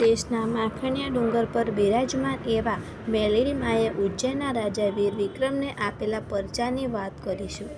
દેશના માખણિયા ડુંગર પર બિરાજમાન એવા મેલેરિમાએ ઉજ્જૈનના રાજા વીર વિક્રમને આપેલા પરચાની વાત કરીશું.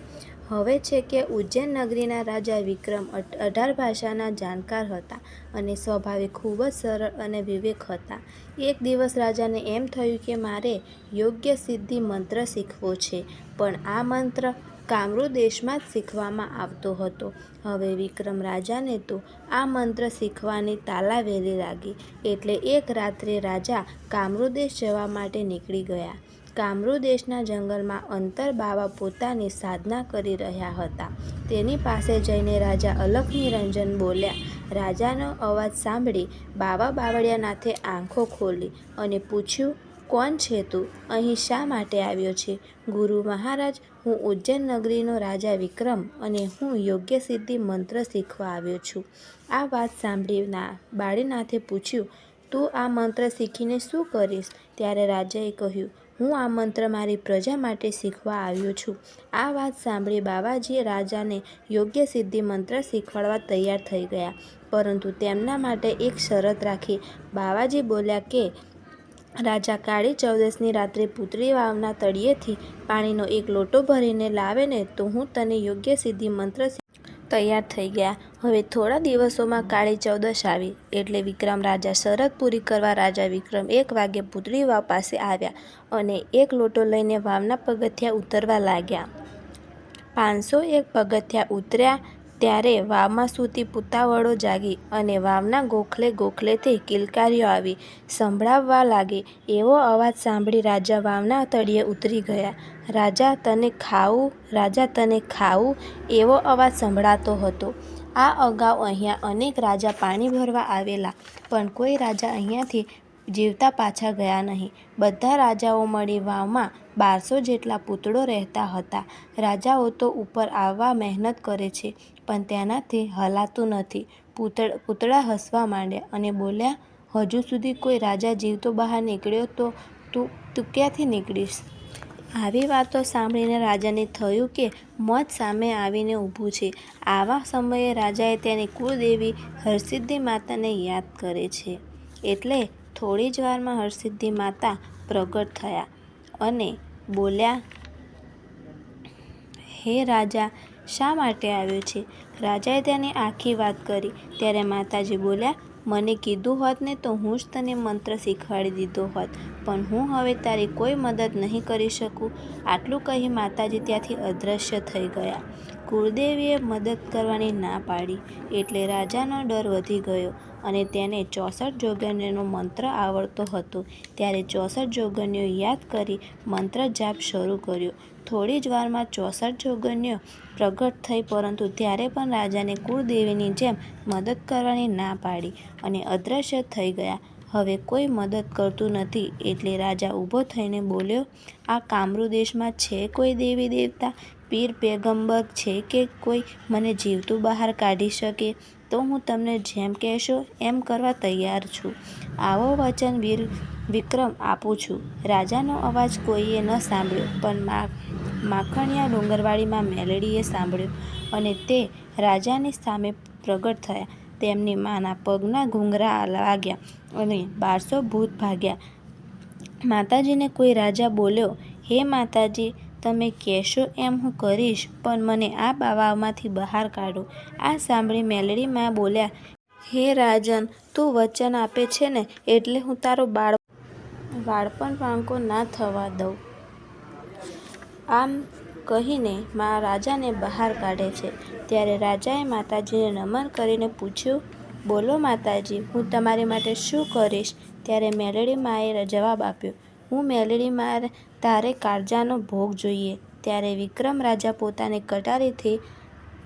હવે છે કે ઉજ્જૈન નગરીના રાજા વિક્રમ અઢાર ભાષાના જાણકાર હતા અને સ્વભાવે ખૂબ જ સરળ અને વિવેક હતા. એક દિવસ રાજાને એમ થયું કે મારે યોગ્ય સિદ્ધિ મંત્ર શીખવો છે, પણ આ મંત્ર કામરૂ દેશમાં જ શીખવામાં આવતો હતો. હવે વિક્રમ રાજાને તો આ મંત્ર શીખવાની તાલાવેલી લાગી એટલે એક રાત્રે રાજા કામરૂ દેશ જવા માટે નીકળી ગયા. કામરૂ દેશના જંગલમાં અંતર બાવા પોતાની સાધના કરી રહ્યા હતા. તેની પાસે જઈને રાજા અલખ નિરંજન બોલ્યા. રાજાનો અવાજ સાંભળી બાવા બાવળિયાનાથે આંખો ખોલી અને પૂછ્યું કોણ છે તું? અહીં શા માટે આવ્યો છે? ગુરુ મહારાજ, હું ઉજ્જૈન નગરીનો રાજા વિક્રમ અને હું યોગ્ય સિદ્ધિ મંત્ર શીખવા આવ્યો છું. આ વાત સાંભળી બાળીનાથે પૂછ્યું, તું આ મંત્ર શીખીને શું કરીશ? ત્યારે રાજાએ કહ્યું, હું આ મંત્ર મારી પ્રજા માટે શીખવા આવ્યો છું. આ વાત સાંભળી બાવાજી રાજાને યોગ્ય સિદ્ધિ મંત્ર શીખવાડવા તૈયાર થઈ ગયા, પરંતુ તેમના માટે એક શરત રાખી. બાવાજી બોલ્યા કે રાજા કાળી ચૌદસની રાત્રે પુતળી વાવના તળિયેથી પાણીનો એક લોટો ભરીને લાવે ને તો હું તને યોગ્ય સિદ્ધિ મંત્ર તૈયાર થઈ ગયા. હવે થોડા દિવસોમાં કાળી ચૌદશ આવી એટલે વિક્રમ રાજા શરત પૂરી કરવા રાજા વિક્રમ એક વાગ્યે પુતળી વાવ પાસે આવ્યા અને એક લોટો લઈને વાવના પગથિયાં ઉતરવા લાગ્યા. પાંચસો એક પગથિયાં ઉતર્યા ત્યારે વાવમાં સૂતી પૂતાવળો જાગી અને વાવના ગોખલે ગોખલેથી કિલકારીઓ આવી સંભળાવવા લાગી. એવો અવાજ સાંભળી રાજા વાવના તળિયે ઉતરી ગયા. રાજા તને ખાવું, રાજા તને ખાવું એવો અવાજ સંભળાતો હતો. આ અગાઉ અહીંયા અનેક રાજા પાણી ભરવા આવેલા પણ કોઈ રાજા અહીંયાથી જીવતા પાછા ગયા નહીં. બધા રાજાઓ મળી વાવમાં બારસો જેટલા પૂતળો રહેતા હતા. રાજાઓ તો ઉપર આવવા મહેનત કરે છે પણ તેનાથી હલાતું નથી. પૂતળા હસવા માંડ્યા અને બોલ્યા, હજુ સુધી કોઈ રાજા જીવતો બહાર નીકળ્યો તો, તું ક્યાંથી નીકળીશ? આવી વાતો સાંભળીને રાજાને થયું કે મોત સામે આવીને ઊભું છે. આવા સમયે રાજાએ તેની કુળદેવી હરસિદ્ધિ માતાને યાદ કરે છે. એટલે થોડી જ વારમાં હરસિદ્ધિ માતા પ્રગટ થયા અને બોલ્યા, હે રાજા શા માટે આવ્યો છે? રાજાએ તેની આખી વાત કરી. ત્યારે માતાજી બોલ્યા, મને કીધું હોત ને તો હું જ તને મંત્ર શીખવાડી દીધો હોત પણ હું હવે તારી કોઈ મદદ નહીં કરી શકું. આટલું કહી માતાજી ત્યાંથી અદૃશ્ય થઈ ગયા. કુળદેવીએ મદદ કરવાની ના પાડી એટલે રાજાનો ડર વધી ગયો અને તેને ચોસઠ જોગણ્યનો મંત્ર આવડતો હતો ત્યારે ચોસઠ જોગણીઓ યાદ કરી મંત્ર જાપ શરૂ કર્યો. થોડી જ વારમાં ચોસઠ જોગન્યો પ્રગટ થઈ પરંતુ ત્યારે પણ રાજાને કુળદેવીની જેમ મદદ કરવાની ના પાડી અને અદૃશ્ય થઈ ગયા. હવે કોઈ મદદ કરતું નથી એટલે રાજા ઊભો થઈને બોલ્યો આ કામરૂ દેશમાં છે કોઈ દેવી દેવતા, પીર પેગંબર છે કે કોઈ મને જીવતું બહાર કાઢી શકે તો હું તમને જેમ કહેશો એમ કરવા તૈયાર છું. આવો વચન વીર વિક્રમ આપું છું. રાજાનો અવાજ કોઈએ ન સાંભળ્યો પણ માખણીયા ડુંગરવાળીમાં મેલડીએ સાંભળ્યું અને તે રાજાની સામે પ્રગટ થયા. તેમની માના પગના ઘૂંઘરા વાગ્યા અને બારસો ભૂત ભાગ્યા. માતાજીને કોઈ રાજા બોલ્યો, હે માતાજી, તમે કહેશો એમ હું કરીશ, પણ મને આ બાવામાંથી બહાર કાઢો. આ સાંભળી મેલડી મા બોલ્યા, હે રાજન, તું વચન આપે છે ને, એટલે હું તારો બાળપણ પાંકો ના થવા દઉં. આમ કહીને રાજાને બહાર કાઢે છે. ત્યારે રાજાએ માતાજીને નમન કરીને પૂછ્યું, બોલો માતાજી, હું તમારી માટે શું કરીશ? ત્યારે મેલડી માએ જવાબ આપ્યો, હું મેલડી મા તારે કાળજાનો ભોગ જોઈએ. ત્યારે વિક્રમ રાજા પોતાની કટારીથી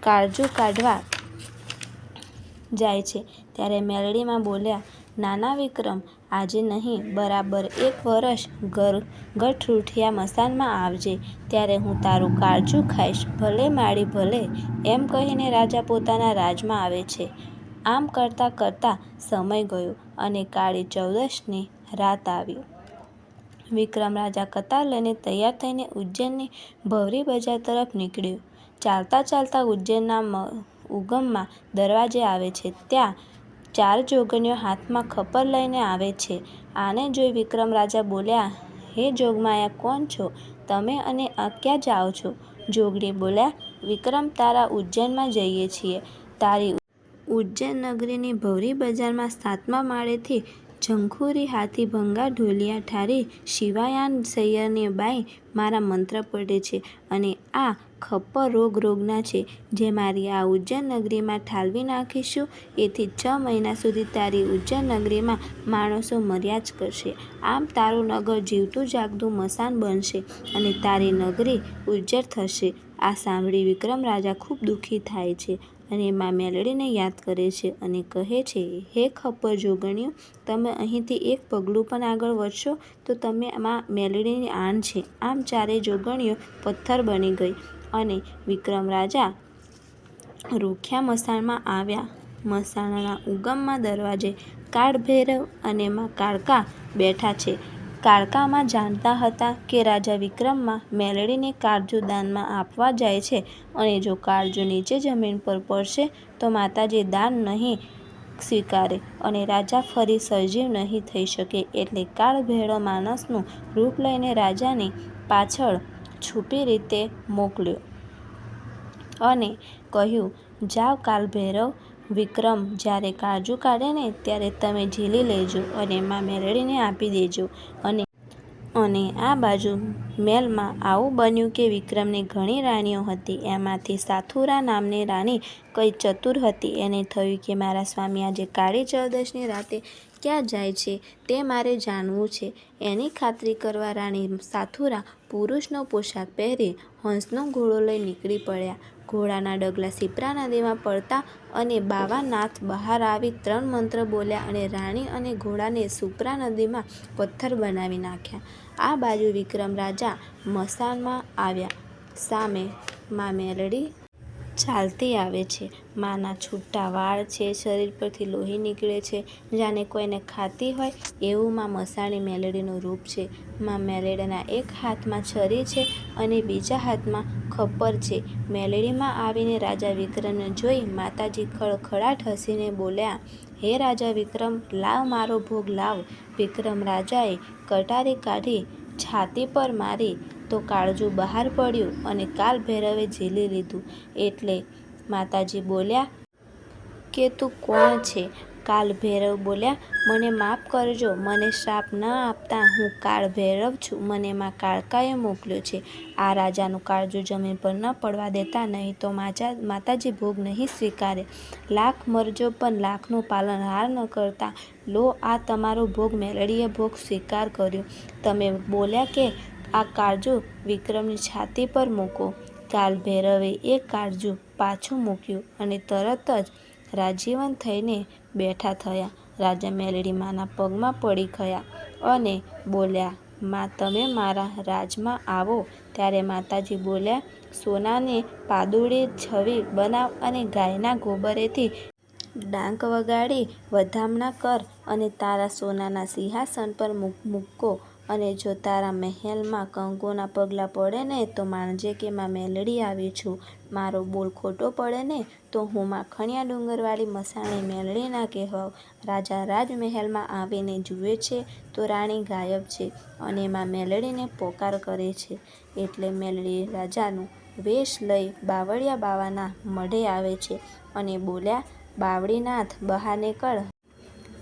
કાળજું કાઢવા જાય છે ત્યારે મેલડીમાં બોલ્યા, નાના વિક્રમ આજે નહીં, બરાબર એક વરસ ગઠુથીયા મસાનમાં આવજે, ત્યારે હું તારું કાળજું ખાઈશ, ભલે માળી ભલે. એમ કહીને રાજા પોતાના રાજમાં આવે છે. આમ કરતાં કરતાં સમય ગયો અને કાળી ચૌદશની રાત આવી. વિક્રમ રાજા કતાર લઈને તૈયાર થઈને ઉજ્જૈનની ભવરી બજાર તરફ નીકળ્યો. ચાલતા ચાલતા ઉજ્જૈનના ઉગમમાં દરવાજે આવે છે ત્યાં ચાર જોગણીઓ હાથમાં ખપર લઈને આવે છે. આને જોઈ વિક્રમ રાજા બોલ્યા, હે જોગમાયા, કોણ છો તમે અને આ ક્યાં જાઓ છો? જોગણી બોલ્યા, વિક્રમ, તારા ઉજ્જૈનમાં જઈએ છીએ. તારી ઉજ્જૈન નગરીની ભંવરી બજારમાં સાતમા માળેથી ઝંખુરી હાથી ભંગા ઢોલિયા ઠારી શિવાયાન સૈયરને બાઈ મારા મંત્ર પડે છે અને આ ખપ્પર રોગ રોગના છે જે મારી આ ઉજ્જૈન નગરીમાં ઠાલવી નાખીશું, એથી છ મહિના સુધી તારી ઉજ્જૈન નગરીમાં માણસો મર્યા જ કરશે. આમ તારું નગર જીવતું જાગતું મસાન બનશે અને તારી નગરી ઉજ્જર થશે. આ સાંભળી વિક્રમ રાજા ખૂબ દુઃખી થાય છે અને મા મેલડીને યાદ કરે છે અને કહે છે, હે ખપ્પર જોગણીઓ, તમે અહીંથી એક પગલું પણ આગળ વધશો તો તમે મા મેલડીની આણ છે. આમ ચારેય જોગણીઓ પથ્થર બની ગઈ અને વિક્રમ રાજા રૂખ્યા મસાણમાં આવ્યા. મસાણાના ઉગમમાં દરવાજે કાળભૈરવ અને મા કાળકા બેઠા છે. કાળકા મા જાણતા હતા કે રાજા વિક્રમમાં મેલડીને કાળજુ દાનમાં આપવા જાય છે અને જો કાળજુ નીચે જમીન પર પડશે તો માતાજી દાન નહીં સ્વીકારે અને રાજા ફરી સજીવ નહીં થઈ શકે એટલે કાળભૈરવ માણસનું રૂપ લઈને રાજાની પાછળ છુપી રીતે મોકલ્યો અને કહ્યું જાવ કાળભૈરવ વિક્રમ જ્યારે કાજુ કાઢે ને ત્યારે તમે ઝીલી લેજો અને એમાં મેલડીને આપી દેજો. અને અને આ બાજુ મેલમાં આવું બન્યું કે વિક્રમને ઘણી રાણીઓ હતી એમાંથી સાથુરા નામની રાણી કઈ ચતુર હતી એને થયું કે મારા સ્વામી આજે કાળી ચૌદશની રાતે ક્યાં જાય છે તે મારે જાણવું છે. એની ખાતરી કરવા રાણી સાથુરા પુરુષનો પોશાક પહેરી હંસનો ઘોડો લઈ નીકળી પડ્યા. ઘોડાના ડગલા સિપ્રા નદીમાં પડતા અને બાવા નાથ બહાર આવી ત્રણ મંત્ર બોલ્યા અને રાણી અને ઘોડાને સુપ્રા નદીમાં પથ્થર બનાવી નાખ્યા. આ બાજુ વિક્રમ રાજા મસાનમાં આવ્યા. સામે મા મેલડી ચાલતી આવે છે. માના છૂટા વાળ છે, શરીર પરથી લોહી નીકળે છે જાણે કોઈને ખાતી હોય એવું મા મસાણી મેલેડીનું રૂપ છે. મા મેલેડીના એક હાથમાં છરી છે અને બીજા હાથમાં ખપ્પર છે. મેલેડીમાં આવીને રાજા વિક્રમને જોઈ માતાજી ખડખડાટ હસીને બોલ્યા, હે રાજા વિક્રમ, લાવ મારો ભોગ, લાવ. વિક્રમ રાજાએ કટારી કાઢી છાતી પર મારી તો કાળજું બહાર પડ્યું અને કાળભૈરવે ઝીલી લીધું. એટલે માતાજી બોલ્યા, કે તું કોણ છે? કાલ ભૈરવ બોલ્યા, મને માફ કરજો, મને શ્રાપ ન આપતા હું કાળભૈરવ છું મને માં કાળકાએ મોકલ્યો છે આ રાજાનું કાળજું જમીન પર ન પડવા દેતા નહીં તો માતાજી ભોગ નહીં સ્વીકારે. લાખ મરજો પણ લાખનું પાલન હાર ન કરતા. લો, આ તમારો ભોગ મેલડીએ ભોગ સ્વીકાર કર્યો. તમે બોલ્યા કે આ કાળજું વિક્રમની છાતી પર મૂકો. કાળભૈરવે એ કાળજું પાછું મૂક્યું અને તરત જ રાજીવન થઈને બેઠા થયા. રાજા મેલડી માના પગમાં પડી ગયા અને બોલ્યા, મા, તમે મારા રાજમાં આવો ત્યારે માતાજી બોલ્યા, સોનાને પાદુડે છવી બનાવ અને ગાયના ગોબરેથી ડાંક વગાડી વધામણા કર અને તારા સોનાના સિંહાસન પર મૂકો અને જો તારા મહેલમાં કંકુના પગલાં પડે ને, તો માનજે કે માં મેલડી આવી છું. મારો બોલ ખોટો પડે ને, તો હું માખણિયા ડુંગરવાળી મસાણી મેલડી ના કહેવાઉં. રાજા રાજમહેલમાં આવીને જુએ છે તો રાણી ગાયબ છે અને માં મેલડીને પોકાર કરે છે એટલે મેલડી રાજાનું વેશ લઈ બાવળિયા બાવાના મઢે આવે છે અને બોલ્યા, બાવળીનાથ, બહાર નીકળ.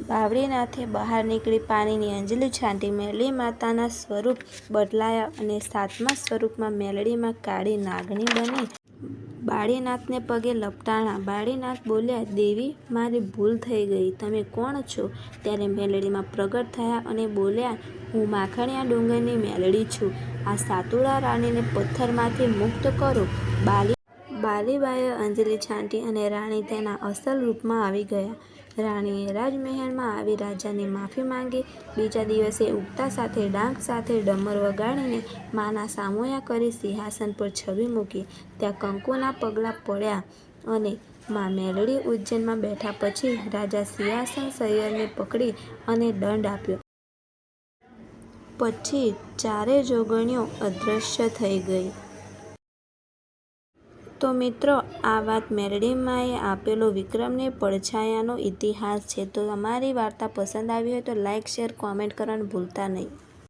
બાવળીનાથે બહાર નીકળી પાણીની અંજલી છાંટી મેલડી માતાના સ્વરૂપ બદલાયા અને સાતમા સ્વરૂપમાં મેલડીમાં કાળી નાગણી બની બાળીનાથને પગે લપટાણા. બાળીનાથ બોલ્યા, દેવી, મારી ભૂલ થઈ ગઈ. તમે કોણ છો? ત્યારે મેલડીમાં પ્રગટ થયા અને બોલ્યા, હું માખણીયા ડુંગરની મેલડી છું. આ સાતુરા રાણીને પથ્થરમાંથી મુક્ત કરો. બાલી બાલીબાએ અંજલી છાંટી અને રાણી તેના અસલ રૂપમાં આવી ગયા. રાણીએ રાજમહેલમાં આવી રાજાની માફી માંગી. બીજા દિવસે ઉગતા સાથે ડાંક સાથે ડમર વગાડીને માના સામોયા કરી સિંહાસન પર છબી મૂકી. ત્યાં કંકુના પગલાં પડ્યા અને મા મેલડી ઉજ્જૈનમાં બેઠા પછી રાજા સિંહાસન સૈયરને પકડી અને દંડ આપ્યો. પછી ચારે જોગણીઓ અદૃશ્ય થઈ ગઈ. તો મિત્રો, આ વાત મેલડીમાએ આપેલો વિક્રમને પડછાયાનો ઇતિહાસ છે. તો અમારી વાર્તા પસંદ આવી હોય તો લાઇક શેર, કોમેન્ટ કરવાનું ભૂલતા નહીં.